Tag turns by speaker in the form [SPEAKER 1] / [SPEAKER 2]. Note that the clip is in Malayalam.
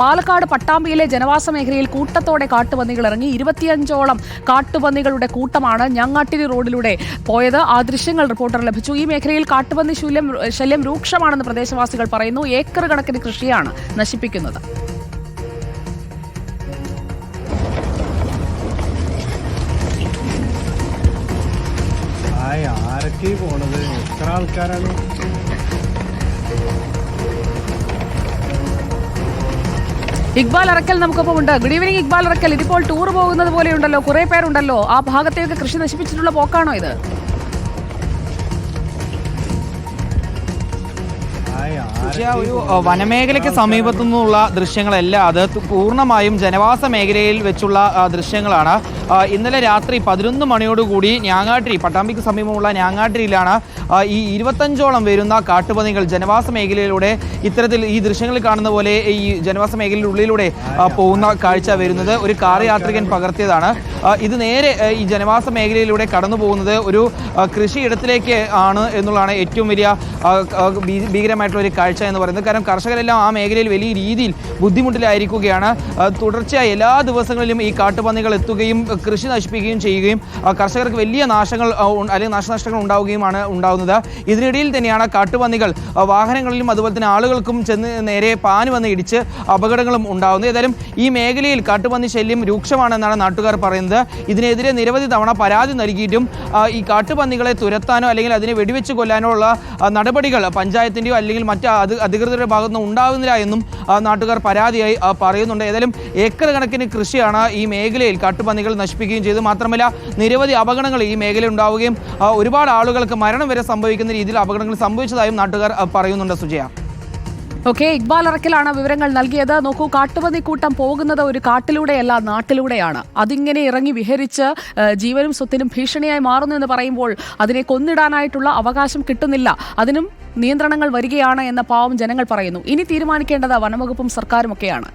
[SPEAKER 1] പാലക്കാട് പട്ടാമ്പിയിലെ ജനവാസ മേഖലയിൽ കൂട്ടത്തോടെ കാട്ടുപന്നികൾ ഇറങ്ങി ഇരുപത്തിയഞ്ചോളം കാട്ടുപന്നികളുടെ കൂട്ടമാണ് ഞങ്ങാട്ടിരി റോഡിലൂടെ പോയത്. ആ ദൃശ്യങ്ങൾ റിപ്പോർട്ടർ ലഭിച്ചു. ഈ മേഖലയിൽ കാട്ടുപന്നി ശല്യം ശല്യം രൂക്ഷമാണെന്ന് പ്രദേശവാസികൾ പറയുന്നു. ഏക്കർ കണക്കിന് കൃഷിയാണ് നശിപ്പിക്കുന്നത്.
[SPEAKER 2] ആരൊക്കെ പോണത്? എത്ര ആൾക്കാരാണ്?
[SPEAKER 1] ഇക്ബാൽ അറക്കൽ നമുക്കൊപ്പം ഉണ്ട്. Good evening Iqbal Arakkal. ഇതിപ്പോൾ ടൂർ പോകുന്നത് പോലെയുണ്ടല്ലോ. കുറെ പേരുണ്ടല്ലോ. ആ ഭാഗത്തേക്ക് കൃഷി നശിപ്പിച്ചിട്ടുള്ള പോക്കാണോ ഇത്?
[SPEAKER 3] ഒരു വനമേഖലയ്ക്ക് സമീപത്തു നിന്നുള്ള ദൃശ്യങ്ങളല്ല അത് പൂർണമായും ജനവാസ മേഖലയിൽ വെച്ചുള്ള ദൃശ്യങ്ങളാണ്. ഇന്നലെ രാത്രി പതിനൊന്ന് മണിയോടുകൂടി ഞാങ്ങാട്ടിരി പട്ടാമ്പിക്ക് സമീപമുള്ള ഞാങ്ങാട്ടിരിയിലാണ് ഈ ഇരുപത്തഞ്ചോളം വരുന്ന കാട്ടുപന്നികൾ ജനവാസ മേഖലയിലൂടെ ഇത്തരത്തിൽ ഈ ദൃശ്യങ്ങളിൽ കാണുന്ന പോലെ ഈ ജനവാസ മേഖലയിലുള്ളിലൂടെ പോകുന്ന കാഴ്ച വരുന്നത് ഒരു കാർ യാത്രികൻ പകർത്തിയതാണ്. ഇത് നേരെ ഈ ജനവാസ മേഖലയിലൂടെ കടന്നു പോകുന്നത് ഒരു കൃഷിയിടത്തിലേക്ക് ആണ് എന്നുള്ളതാണ് ഏറ്റവും വലിയ ഭീകരമായിട്ടുള്ള ഒരു കാഴ്ച എന്ന് പറയുന്നത്. കാരണം കർഷകരെല്ലാം ആ മേഖലയിൽ വലിയ രീതിയിൽ ബുദ്ധിമുട്ടിലായിരിക്കുകയാണ്. തുടർച്ചയായി എല്ലാ ദിവസങ്ങളിലും ഈ കാട്ടുപന്നികൾ എത്തുകയും കൃഷി നശിപ്പിക്കുകയും ചെയ്യുകയും കർഷകർക്ക് വലിയ നാശങ്ങൾ അല്ലെങ്കിൽ നാശനഷ്ടങ്ങൾ ഉണ്ടാവുകയുമാണ് ഉണ്ടാകുന്നത് ഇതിനിടയിൽ തന്നെയാണ് കാട്ടുപന്നികൾ വാഹനങ്ങളിലും അതുപോലെ തന്നെ ആളുകൾക്കും ചെന്ന് നേരെ പാന് വന്ന് ഇടിച്ച് അപകടങ്ങളും ഉണ്ടാകുന്നത് ഏതായാലും ഈ മേഖലയിൽ കാട്ടുപന്നി ശല്യം രൂക്ഷമാണെന്നാണ് നാട്ടുകാർ പറയുന്നത്. ഇതിനെതിരെ നിരവധി തവണ പരാതി നൽകിയിട്ടും ഈ കാട്ടുപന്നികളെ തുരത്താനോ അല്ലെങ്കിൽ അതിനെ വെടിവെച്ച് കൊല്ലാനോ ഉള്ള നടപടികൾ പഞ്ചായത്തിന്റെയോ അല്ലെങ്കിൽ മറ്റ് അധികൃതരുടെ ഭാഗത്തു നിന്ന് ഉണ്ടാകുന്നില്ല എന്നും നാട്ടുകാർ പരാതിയായി പറയുന്നുണ്ട്. ഏതായാലും ഏക്കർ കണക്കിന് കൃഷിയാണ് ഈ മേഖലയിൽ കാട്ടുപന്നികൾ നശിപ്പിക്കുകയും ചെയ്തു. മാത്രമല്ല നിരവധി അപകടങ്ങൾ ഈ മേഖലയിൽ ഉണ്ടാവുകയും ഒരുപാട് ആളുകൾക്ക് മരണം വരെ സംഭവിക്കുന്ന രീതിയിൽ അപകടങ്ങൾ സംഭവിച്ചതായും നാട്ടുകാർ പറയുന്നുണ്ട് സുജയ.
[SPEAKER 1] ഓക്കെ ഇക്ബാൽ അറക്കലാണ് വിവരങ്ങൾ നൽകിയത്. നോക്കൂ കാട്ടുപന്നിക്കൂട്ടം പോകുന്നത് ഒരു കാട്ടിലൂടെയല്ല നാട്ടിലൂടെയാണ്. അതിങ്ങനെ ഇറങ്ങി വിഹരിച്ച് ജീവനും സ്വത്തിനും ഭീഷണിയായി മാറുന്നു എന്ന് പറയുമ്പോൾ അതിനെ കൊന്നിടാനായിട്ടുള്ള അവകാശം കിട്ടുന്നില്ല. അതിനും നിയന്ത്രണങ്ങൾ വരികയാണ് എന്ന പാവം ജനങ്ങൾ പറയുന്നു. ഇനി തീരുമാനിക്കേണ്ടത് വനംവകുപ്പും സർക്കാരും ഒക്കെയാണ്